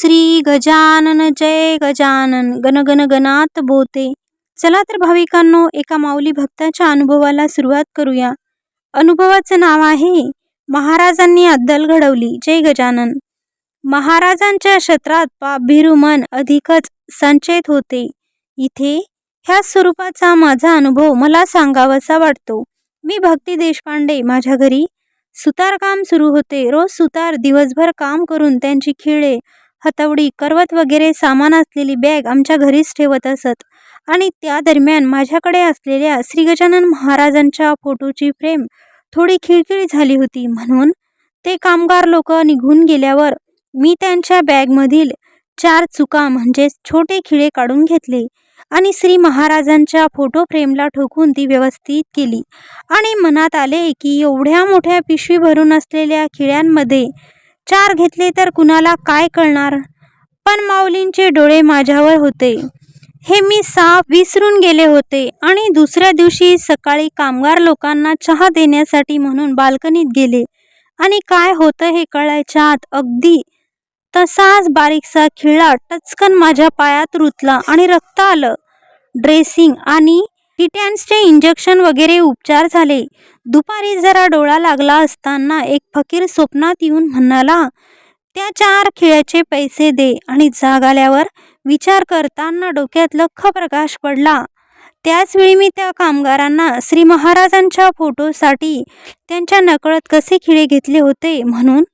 श्री गजानन जय गजानन. गण गणात बोते. चला तर भाविकांनो एका माऊली भक्ताच्या अनुभवाला सुरुवात करूया. अनुभवाचं नाव आहे महाराजांनी अद्दल घडवली. जय गजानन. महाराजांच्या क्षेत्रात पाप मन अधिकच संचेत होते. इथे ह्या स्वरूपाचा माझा अनुभव मला सांगावासा वाटतो. मी भक्ती देशपांडे माझ्या घरी. सुतारकाम सुरू होते. रोज सुतार दिवसभर काम करून त्यांची खिळे हातावडी करवत वगैरे सामान असलेली बॅग आमच्या घरीच ठेवत असत. आणि त्या दरम्यान माझ्याकडे असलेल्या श्री गजानन महाराजांच्या फोटोची फ्रेम थोडी खिळखिळी झाली होती. म्हणून ते कामगार लोक निघून गेल्यावर मी त्यांच्या बॅगमधील चार चुका म्हणजेच छोटे खिळे काढून घेतले आणि श्री महाराजांच्या फोटो फ्रेमला ठोकून ती व्यवस्थित केली. आणि मनात आले की एवढ्या मोठ्या पिशवी भरून असलेल्या खिळ्यांमध्ये चार घेतले तर कुणाला काय कळणार? पण माऊलींचे डोळे माझ्यावर होते. हे मी साफ विसरून गेले होते आणि दुसऱ्या दिवशी सकाळी कामगार लोकांना चहा देण्यासाठी म्हणून बाल्कनीत गेले. आणि काय होतं हे कळायच्या आत अगदी तसाच बारीकसा खिळा टचकन माझ्या पायात रुतला आणि रक्त आलं. ड्रेसिंग आणि टिटॅन्सचे इंजेक्शन वगैरे उपचार झाले. दुपारी जरा डोळा लागला असताना एक फकीर स्वप्नात येऊन म्हणाला त्या चार खिळ्याचे पैसे दे. आणि जाग आल्यावर विचार करताना डोक्यात लख प्रकाश पडला. त्याचवेळी मी त्या कामगारांना श्री महाराजांच्या फोटोसाठी त्यांच्या नकळत कसे खिळे घेतले होते म्हणून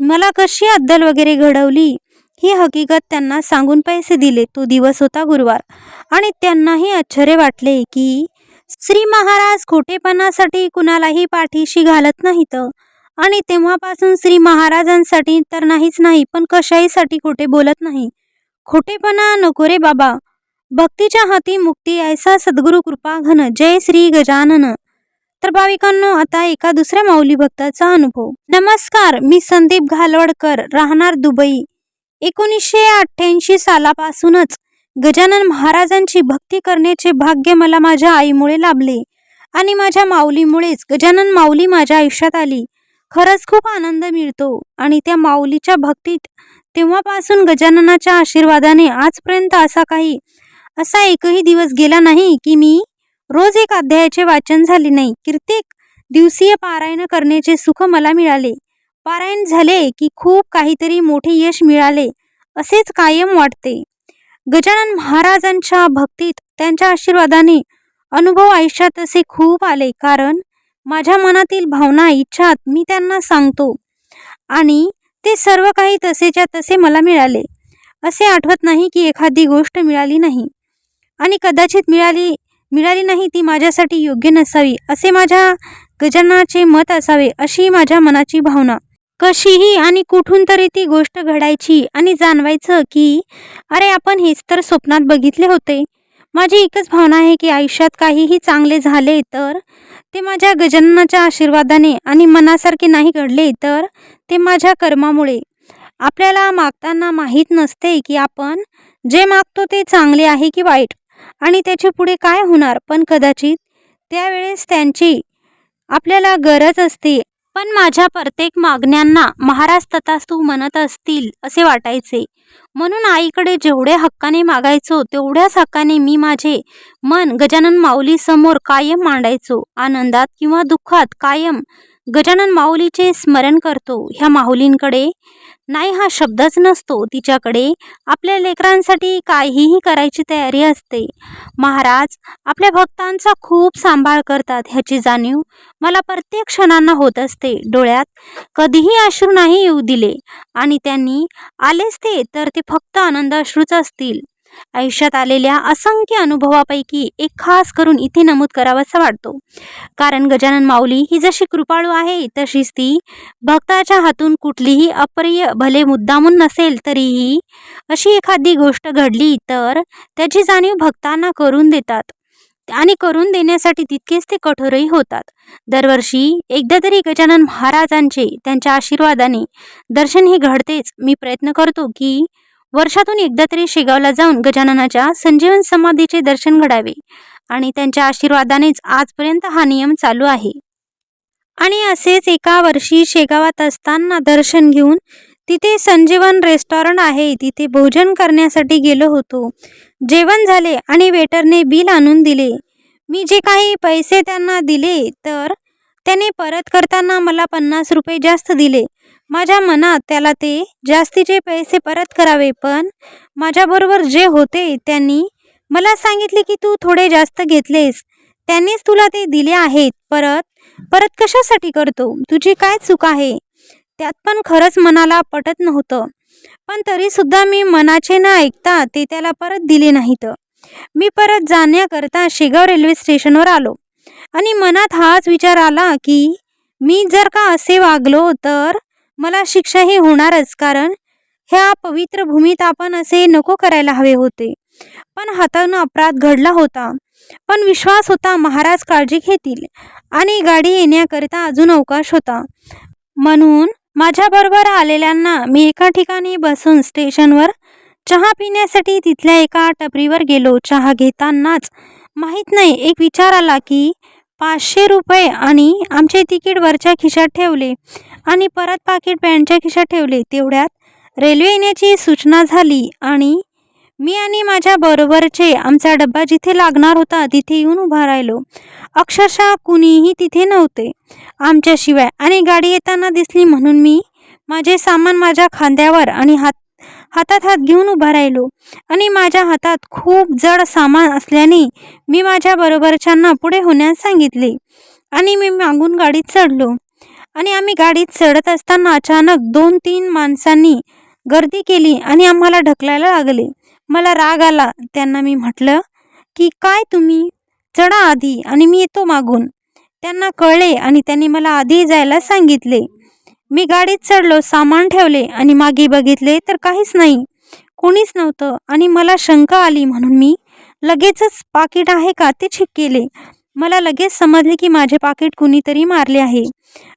मला कशी अद्दल वगैरे घडवली? ही हकीकत त्यांना सांगून पैसे दिले. तो दिवस होता गुरुवार. आणि त्यांनाही आश्चर्य वाटले की श्री महाराज खोटेपणासाठी कुणालाही पाठीशी घालत नाहीत. आणि तेव्हापासून श्री महाराजांसाठी तर नाहीच नाही पण कशाहीसाठी खोटे बोलत नाही? खोटेपणा नको रे बाबा. भक्तीच्या हाती मुक्ती ऐसा सद्गुरु कृपा घन. जय श्री गजानन. तर भाविकांनो आता एका दुसऱ्या माऊली भक्ताचा अनुभव. नमस्कार मी संदीप घालवडकर राहणार दुबई. एकोणीसशे अठ्ठ्याऐंशी सालापासूनच गजानन महाराजांची भक्ती करण्याचे भाग्य मला माझ्या आईमुळे लाभले आणि माझ्या माऊलीमुळेच गजानन माऊली माझ्या आयुष्यात आली. खरंच खूप आनंद मिळतो आणि त्या माऊलीच्या भक्तीत तेव्हापासून गजाननाच्या आशीर्वादाने आजपर्यंत असा काही असा एकही दिवस गेला नाही की मी रोज एक अध्यायाचे वाचन झाले नाही. कित्येक दिवसीय पारायण करण्याचे सुख मला मिळाले. पारायण झाले की खूप काहीतरी मोठे यश मिळाले असेच कायम वाटते. गजानन महाराजांच्या भक्तीत त्यांच्या आशीर्वादाने अनुभव आयुष्यात असे खूप आले कारण माझ्या मनातील भावना इच्छात मी त्यांना सांगतो आणि ते सर्व काही तसेच्या तसे मला मिळाले. असे आठवत नाही की एखादी गोष्ट मिळाली नाही आणि कदाचित मिळाली मिळाली नाही ती माझ्यासाठी योग्य नसावी असे माझ्या गजाननाचे मत असावे अशी माझ्या मनाची भावना. कशीही आणि कुठून तरी ती गोष्ट घडायची आणि जाणवायचं की अरे आपण हेच तर स्वप्नात बघितले होते. माझी एकच भावना आहे की आयुष्यात काहीही चांगले झाले तर ते माझ्या गजाननाच्या आशीर्वादाने आणि मनासारखे नाही घडले तर ते माझ्या कर्मामुळे. आपल्याला मागताना माहीत नसते की आपण जे मागतो ते चांगले आहे की वाईट आणि त्याचे पुढे काय होणार पण कदाचित त्यावेळेस त्यांची आपल्याला गरज असते पण माझ्या प्रत्येक मागण्यांना महाराज तथास्तू म्हणत असतील असे वाटायचे. म्हणून आईकडे जेवढे हक्काने मागायचो तेवढ्याच हक्काने मी माझे मन गजानन माऊली समोर कायम मांडायचो. आनंदात किंवा दुःखात कायम गजानन माऊलीचे स्मरण करतो. ह्या माऊलींकडे नाही हा शब्दच नसतो. तिच्याकडे आपल्या लेकरांसाठी काहीही करायची तयारी असते. महाराज आपल्या भक्तांचा खूप सांभाळ करतात ह्याची जाणीव. मला प्रत्येक क्षणांना होत असते. डोळ्यात कधीही अश्रू नाही येऊ दिले. आणि त्यांनी आलेच ते तर ते फक्त आनंद अश्रूच असतील. आयुष्यात आलेल्या असंख्य अनुभवापैकी एक खास करून इथे नमूद करावासा वाटतो. कारण गजानन माऊली ही जशी कृपाळू आहे तशीच ती भक्ताच्या हातून कुठलीही अप्रिय भले मुद्दामून नसेल तरीही अशी एखादी गोष्ट घडली तर त्याची जाणीव भक्तांना करून देतात आणि करून देण्यासाठी तितकेच ते कठोरही होतात. दरवर्षी एकदा तरी गजानन महाराजांचे त्यांच्या आशीर्वादाने दर्शन हे घडतेच. मी प्रयत्न करतो की वर्षातून एकदा तरी शेगावला जाऊन गजाननाच्या संजीवन समाधीचे दर्शन घडावे आणि त्यांच्या आशीर्वादानेच आजपर्यंत हा नियम चालू आहे. आणि असेच एका वर्षी शेगावात असताना दर्शन घेऊन तिथे संजीवन रेस्टॉरंट आहे तिथे भोजन करण्यासाठी गेलो होतो. जेवण झाले आणि वेटरने बिल आणून दिले. मी जे काही पैसे त्यांना दिले तर त्याने परत करताना मला पन्नास रुपये जास्त दिले. माझ्या मनात त्याला ते जास्तीचे पैसे परत करावे पण माझ्याबरोबर जे होते त्यांनी मला सांगितले की तू थोडे जास्त घेतलेस. त्यांनीच तुला ते दिले आहेत. परत परत कशासाठी करतो? तुझी काय चूक आहे? त्यात पण खरंच मनाला पटत नव्हतं. पण तरीसुद्धा मी मनाचे न ऐकता ते त्याला परत दिले नाहीत. मी परत जाण्याकरता शेगाव रेल्वे स्टेशनवर आलो. आणि मनात हाच विचार आला की मी जर का असे वागलो तर मला शिक्षाही होणारच कारण ह्या पवित्र भूमीत आपण असे नको करायला हवे होते. पण हातानं अपराध घडला होता. पण विश्वास होता महाराज काळजी घेतील आणि गाडी येण्याकरिता अजून अवकाश होता. म्हणून माझ्याबरोबर आलेल्यांना मी एका ठिकाणी बसून स्टेशनवर चहा पिण्यासाठी तिथल्या एका टपरीवर गेलो. चहा घेतानाच माहीत नाही एक विचार आला की पाचशे रुपये आणि आमचे तिकीट वरच्या खिशात ठेवले आणि परत पाकिट पॅन्टच्या खिशात ठेवले. तेवढ्यात रेल्वे येण्याची सूचना झाली आणि मी आणि माझ्या बरोबरचे आमचा डब्बा जिथे लागणार होता तिथे येऊन उभा राहिलो. अक्षरशः कुणीही तिथे नव्हते. आमच्याशिवाय आणि गाडी येताना दिसली म्हणून मी माझे सामान माझ्या खांद्यावर आणि हात हातात हात घेऊन उभा राहिलो. आणि माझ्या हातात खूप जड सामान असल्याने मी माझ्या बरोबरच्यांना पुढे होण्यास सांगितले. आणि मी मागून गाडीत चढलो. आणि आम्ही गाडीत चढत असताना अचानक दोन तीन माणसांनी गर्दी केली आणि आम्हाला ढकलायला लागले. मला राग आला. त्यांना मी म्हटलं की काय तुम्ही? चढा आधी आणि मी येतो मागून. त्यांना कळले आणि त्यांनी मला आधी जायला सांगितले. मी गाडीत चढलो सामान ठेवले आणि मागे बघितले तर काहीच नाही. कोणीच नव्हतं आणि मला शंका आली म्हणून मी लगेचच पाकिट आहे का ते चेक केले. मला लगेच समजले की माझे पाकिट कुणीतरी मारले आहे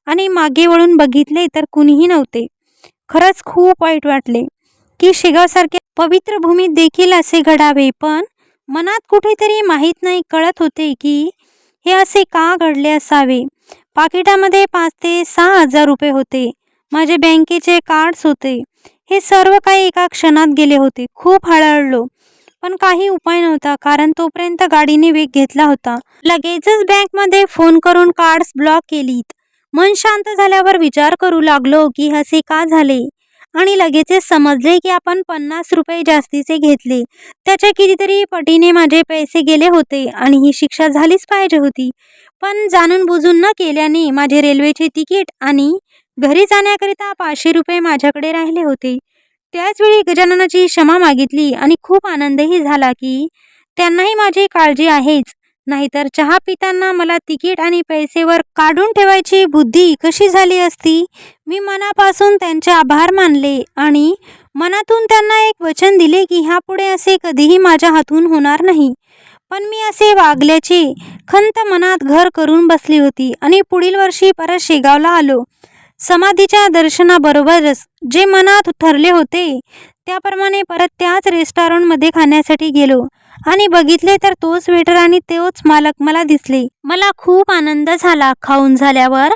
आणि मागे वळून बघितले तर कुणीही नव्हते. खरंच खूप वाईट वाटले की शेगावसारख्या पवित्र भूमीत देखील असे घडावे पण मनात कुठेतरी माहीत नाही कळत होते की हे असे का घडले असावे? पाकिटामध्ये पाच ते सहा हजार रुपये होते. माझे बँकेचे कार्ड्स होते. हे सर्व काही एका क्षणात गेले होते. खूप हळहळलो पण काही उपाय नव्हता कारण तोपर्यंत गाडीने वेग घेतला होता. लगेचच बँकमध्ये फोन करून कार्ड्स ब्लॉक केलीत. मन शांत झाल्यावर विचार करू लागलो की असे का झाले? आणि लगेचच समजले की आपण पन्नास रुपये जास्तीचे घेतले. त्याच्या कितीतरी पटीने माझे पैसे गेले होते आणि ही शिक्षा झालीच पाहिजे होती. पण जाणून बुजून न केल्याने माझे रेल्वेचे तिकीट आणि घरी जाण्याकरिता पाचशे रुपये माझ्याकडे राहिले होते. त्याचवेळी गजाननाची क्षमा मागितली आणि खूप आनंदही झाला की त्यांनाही माझी काळजी आहेच. नाहीतर चहा पिताना मला तिकीट आणि पैसेवर काढून ठेवायची बुद्धी कशी झाली असती? मी मनापासून त्यांचे आभार मानले आणि मनातून त्यांना एक वचन दिले की ह्यापुढे असे कधीही माझ्या हातून होणार नाही. पण मी असे वागल्याचे खंत मनात घर करून बसली होती आणि पुढील वर्षी परत शेगावला आलो. समाधीच्या दर्शनाबरोबरच जे मनात ठरले होते त्याप्रमाणे परत त्याच रेस्टॉरंटमध्ये खाण्यासाठी गेलो आणि बघितले तर तोच वेटर आणि तोच मालक मला दिसले. मला खूप आनंद झाला खाऊन झाल्यावर.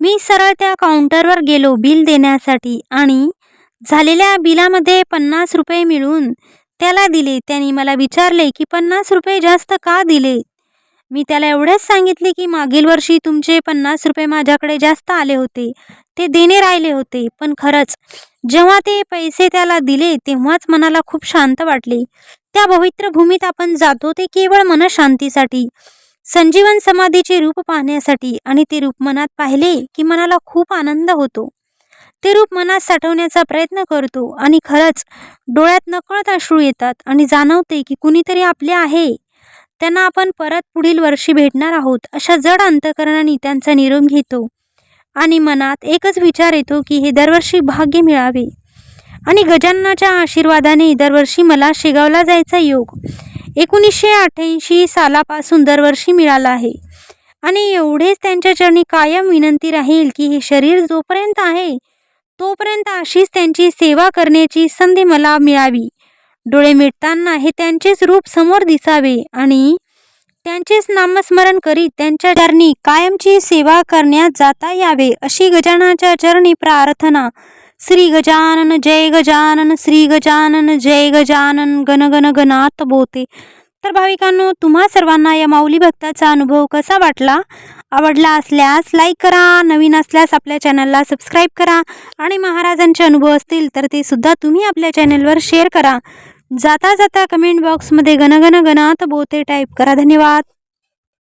मी सरळ त्या काउंटरवर गेलो बिल देण्यासाठी आणि झालेल्या बिलामध्ये पन्नास रुपये मिळून त्याला दिले. त्यांनी मला विचारले की पन्नास रुपये जास्त का दिले? मी त्याला एवढेच सांगितले की मागील वर्षी तुमचे पन्नास रुपये माझ्याकडे जास्त आले होते. ते देणे राहिले होते. पण खरंच जेव्हा ते पैसे त्याला दिले तेव्हाच मनाला खूप शांत वाटले. त्या पवित्र भूमीत आपण जातो ते केवळ मनशांतीसाठी संजीवन समाधीचे रूप पाहण्यासाठी आणि ते रूप मनात पाहिले की मनाला खूप आनंद होतो. ते रूप मनात साठवण्याचा प्रयत्न करतो आणि खरंच डोळ्यात नकळत अश्रू येतात आणि जाणवते की कुणीतरी आपले आहे. त्यांना आपण परत पुढील वर्षी भेटणार आहोत अशा जड अंतकरणाने त्यांचा निरोप घेतो आणि मनात एकच विचार येतो की हे दरवर्षी भाग्य मिळावे. आणि गजाननाच्या आशीर्वादाने दरवर्षी मला शेगावला जायचा योग. एकोणीसशे अठ्ठ्याऐंशी सालापासून दरवर्षी मिळाला आहे. आणि एवढेच त्यांच्या चरणी कायम विनंती राहील की हे शरीर जोपर्यंत आहे तोपर्यंत अशीच त्यांची सेवा करण्याची संधी मला मिळावी. डोळे मिटताना हे त्यांचेच रूप समोर दिसावे आणि त्यांचेच नामस्मरण करीत त्यांच्या चरणी कायमची सेवा करण्यात जाता यावे अशी गजाननाच्या चरणी प्रार्थना. श्री गजानन जय गजानन श्री गजानन जय गजानन गण गण गणात बोते. तर भाविकांनो तुम्हा सर्वांना या माऊली भक्ताचा अनुभव कसा वाटला? आवडला असल्यास लाईक करा नवीन असल्यास आपल्या चॅनलला सबस्क्राईब करा आणि महाराजांचे अनुभव असतील तर ते सुद्धा तुम्ही आपल्या चॅनलवर शेअर करा. जाता जाता कमेंट बॉक्समध्ये गणगण गणात बोते टाईप करा. धन्यवाद.